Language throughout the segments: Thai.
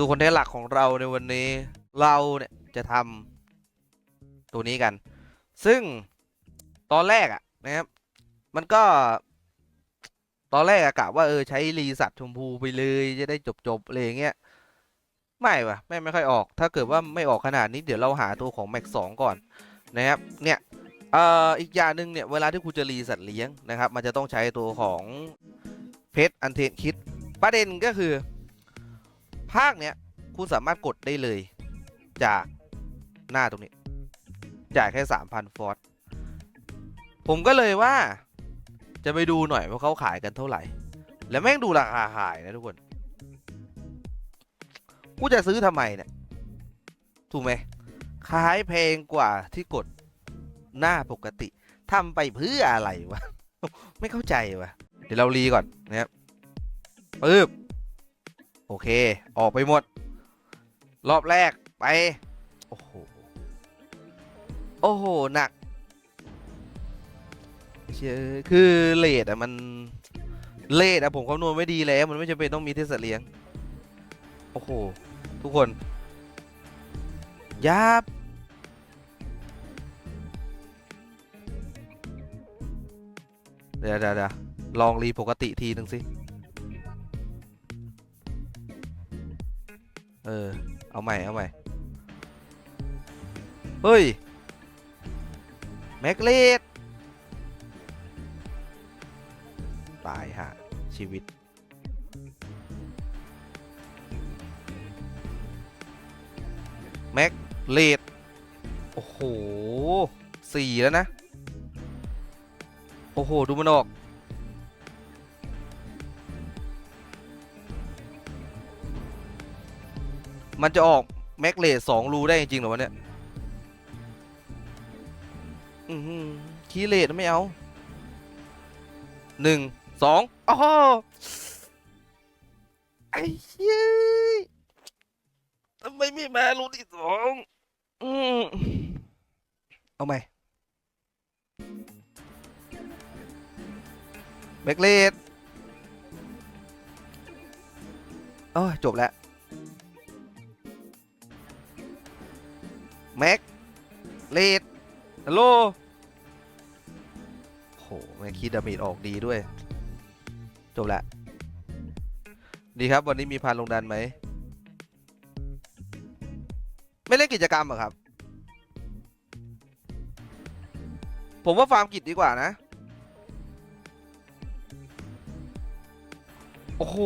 สู่คอนเทนต์หลักของเราในวันนี้ เราเนี่ยจะทำตัวนี้กัน ซึ่งตอนแรกอะนะครับ มันก็ ตอนแรกอะกะว่าเออใช้รีสัตชมพูไปเลยจะได้จบๆอะไรอย่างเงี้ยไม่วะแม่ไม่ค่อยออก ถ้าเกิดว่าไม่ออกขนาดนี้เดี๋ยวเราหาตัวของ Max 2ก่อนนะครับเนี่ยเอ่ออีกอย่างหนึ่งเนี่ยเวลาที่คุณจะรีสัตว์เลี้ยงนะครับ มันจะต้องใช้ตัวของเพชรอันเทนคิดประเด็นก็คือ ภาคเนี้ยคุณสามารถกดได้เลย จากหน้าตรงนี้ จ่ายแค่ 3,000 ฟอสผมก็เลยว่า จะไปดูหน่อยว่าเขาขายกันเท่าไหร่ แล้วแม่งดูราคาขายนะทุกคน กูจะซื้อทำไมเนี่ย ถูกไหมขายแพงกว่าที่กดหน้าปกติทำไปเพื่ออะไรวะ ไม่เข้าใจวะ เดี๋ยวเรารีก่อนนะครับปึ๊บ โอเค ออกไปหมด รอบแรกไป โอ้โห โอ้โห หนักเชื่อคือเลทอะมันเลทอะผมคำนวณไม่ดีแล้ว มันไม่จำเป็นต้องมีเทสเลียง โอ้โห ทุกคน ยับเดี๋ยวเดี๋ยวเดี๋ยวลองรีปกติทีหนึ่งสิ เออ เอาใหม่ เอาใหม่ เฮ้ย แม็กเลดตายฮะ ชีวิต แม็กเลดโอ้โห สี่แล้วนะ โอ้โห ดูมันออก มันจะออกแม็กเลดสองรูได้จริงเหรอวะเนี่ยอือหือคีเลดไม่เอาหนึ่งสองอ้โหไอ้เหี้ยทำไมไม่มารูที่สองอืมเอาใหมแม็กเลดโอ้ยจบแล้ว แม็กเลดฮัลโหลโหแม่งคิดดาเมจออกดีด้วย จบละ ดีครับวันนี้มีพานลงดันไหม ไม่เล่นกิจกรรมเหรอครับ ผมว่าฟาร์มกิจดีกว่านะ โอ้โห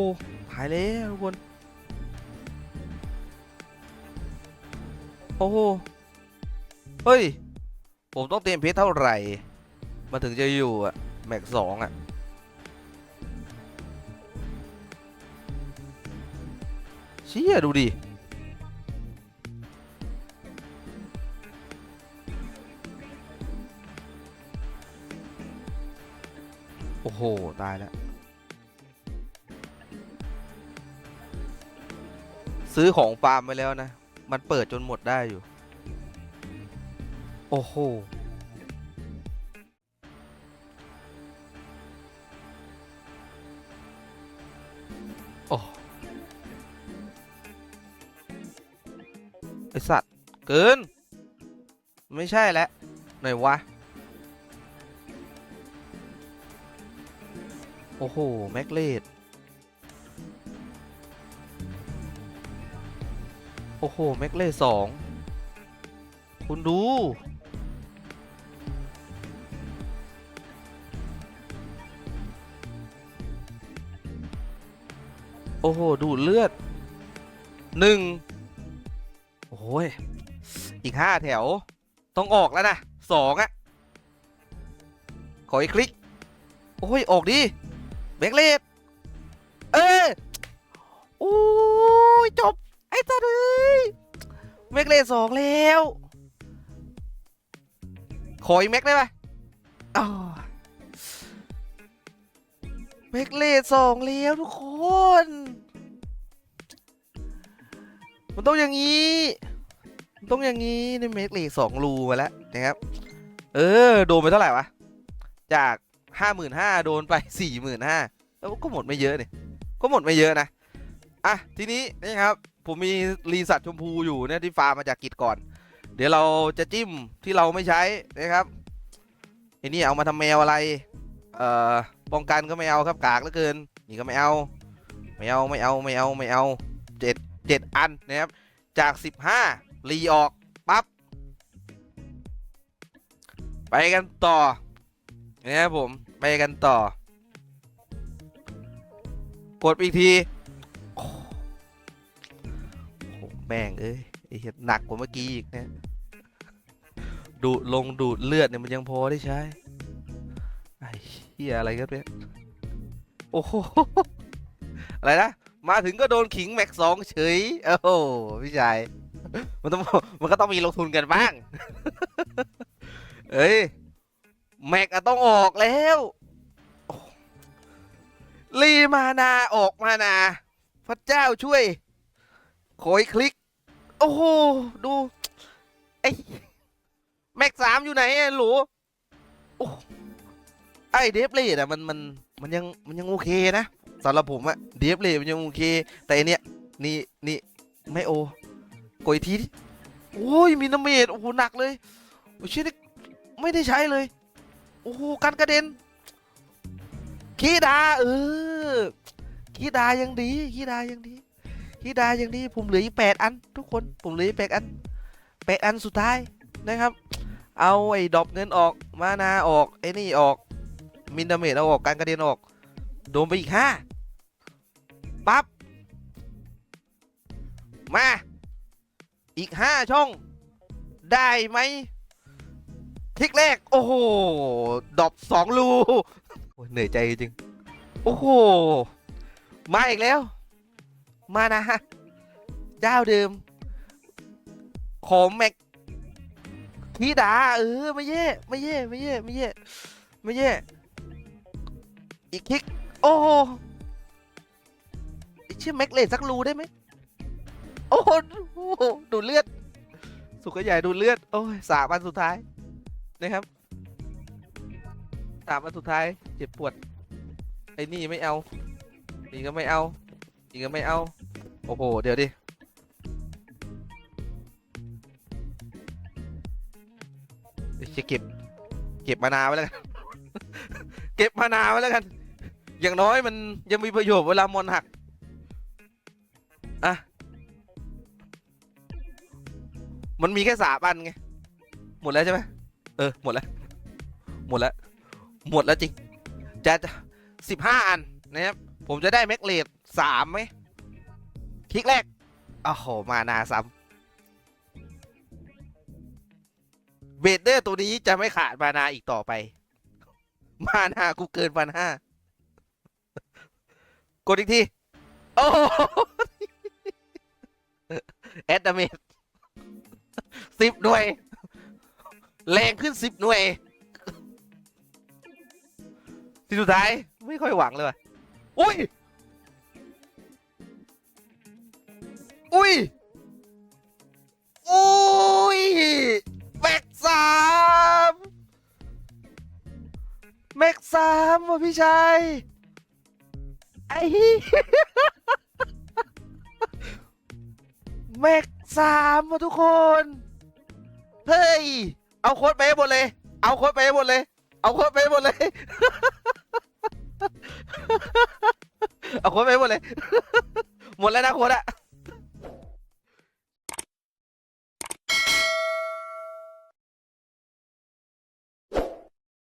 หายแล้วทุกคน โอ้โห เฮ้ย ผมต้องเตรียมเพชรเท่าไหร่มาถึงจะอยู่อะแม็กสองอะเชี่ยดูดิโอ้โห ตายแล้ว ซื้อของฟาร์มไปแล้วนะ มันเปิดจนหมดได้อยู่ โอ้โห โอ้ไอสัตว์ เกิน ไม่ใช่แล้วไหนวะ โอ้โห แม็กเลดโอ้โห แม็กเลดสอง คุณดู โอ้โห ดูดเลือดหนึ่งโอ้ย อีกห้าแถว ต้องออกแล้วนะสองอะขออีกคลิก โอ้ย ออกดิแบงเลดเอ้ยโอ้ย จบ ไอ้ตัวเลยแม็กเลดสองแล้ว ขออีกแม็กได้ไหมอ้าว แม็กเลดสองแล้วทุกคน มันต้องอย่างนี้ มันต้องอย่างนี้ในแม็กเลดสองรูมาแล้วนะครับ เออ โดนไปเท่าไหร่วะ จากห้าหมื่นห้าโดนไปสี่หมื่นห้าแล้วก็หมดไม่เยอะนี่ก็หมดไม่เยอะนะ อะ ทีนี้นะครับ ผมมีรีสัตชมพูอยู่เนี่ยที่ฟาร์มมาจากกิจก่อน เดี๋ยวเราจะจิ้มที่เราไม่ใช้นะครับไอ้นี่เอามาทำแมวอะไร เอ่อ ป้องกันก็ไม่เอาครับกากเหลือเกิน นี่ก็ไม่เอา ไม่เอาไม่เอาไม่เอาไม่เอาเจ็ดเจ็ดอันนะครับ จากสิบห้ารีออกปั๊บไปกันต่อนะครับผมไปกันต่อ กดอีกทีโอ้โหแม่งเอ้ยไอ้เหี้ยหนักกว่าเมื่อกี้อีกเนี่ยดูดลงดูดเลือดเนี่ยมันยังพอได้ใช้ไอ้ เหี้ยอะไรกันเนี่ยโอ้โหอะไรนะมาถึงก็โดนขิงแม็กสองเฉยโอ้โหพี่ชายมันต้องมันก็ต้องมีลงทุนกันบ้างเอ้ยแม็กอะต้องออกแล้วโอ้รีมานาออกมานา พระเจ้าช่วยโขยคลิก โอ้โห ดูไอ้แม็กสามอยู่ไหนหลูโอ้ ไอ้เดฟเลดอะมันมันมันยังมันยังโอเคนะสำหรับผมอะเดฟเลดมันยังโอเค แต่อันเนี้ยนี่นี่ไม่โอกอีกทีโอ้ยมีน้ำเมดโอ้โหหนักเลยโอ้ชื่อนี่ไม่ได้ใช้เลย โอ้โหกันกระเด็นคีดาเออคีดายังดีคีดายังดีคีดายังดี ผมเหลืออีกแปดอัน ทุกคนผมเหลืออีกแปดอันแปดอันสุดท้ายนะครับ เอาไอ้ดอกเงินออกมานาออกไอ้นี่ออก มินดาเมจเอาออกการกระเด็นออก โดนไปอีกห้าปั๊บ มา อีกห้าช่อง ได้ไหมทิกแรก โอ้โห ดอปสองรูเหนื่อยใจจริง โอ้โห มาอีกแล้ว มานะฮะ เจ้าเดิม ขอแม็กทีดาเออ ไม่แย่ไม่แย่ไม่แย่ไม่แย่ไม่แย่ อีกคลิก โอ้ไอเชื่อแม็กเลดสักรูได้ไหมโอ้โหดูเลือด สุกใหญ่ดูเลือด โอ้ยสามอันสุดท้ายนะครับสามอันสุดท้าย เจ็บปวด ไอ้นี่ไม่เอานี่ก็ไม่เอานี่ก็ไม่เอา โอ้โห เดี๋ยวดิจะเก็บ เก็บมานาไว้แล้วกัน เก็บมานาไว้แล้วกัน อย่างน้อยมันยังมีประโยชน์เวลามอนหัก อะ มันมีแค่สามอันไง หมดแล้วใช่ไหมเออ หมดแล้ว หมดแล้ว หมดแล้วจริง จะสิบห้าอันนะครับ ผมจะได้แม็กเลดสามไหมคลิกแรกโอ้โห มานาซ้ำเบเดอร์ตัวนี้จะไม่ขาดมานาอีกต่อไป มานากูเกินพันห้า กดอีกที โอ้แอดดาเมจสิบหน่วย แรงขึ้นสิบหน่วย ที่สุดท้าย ไม่ค่อยหวังเลยอุ้ย อุ้ย อุ้ย แม็กสามแม็กสามว่ะพี่ชาย ไอ้เหี้ยแม็กสามวะทุกคน เฮ้ย เอาโค้ดไปให้หมดเลย เอาโค้ดไปให้หมดเลย เอาโค้ดไปให้หมดเลย เอาโค้ดไปให้หมดเลย หมดแล้วนะโค้ดอะ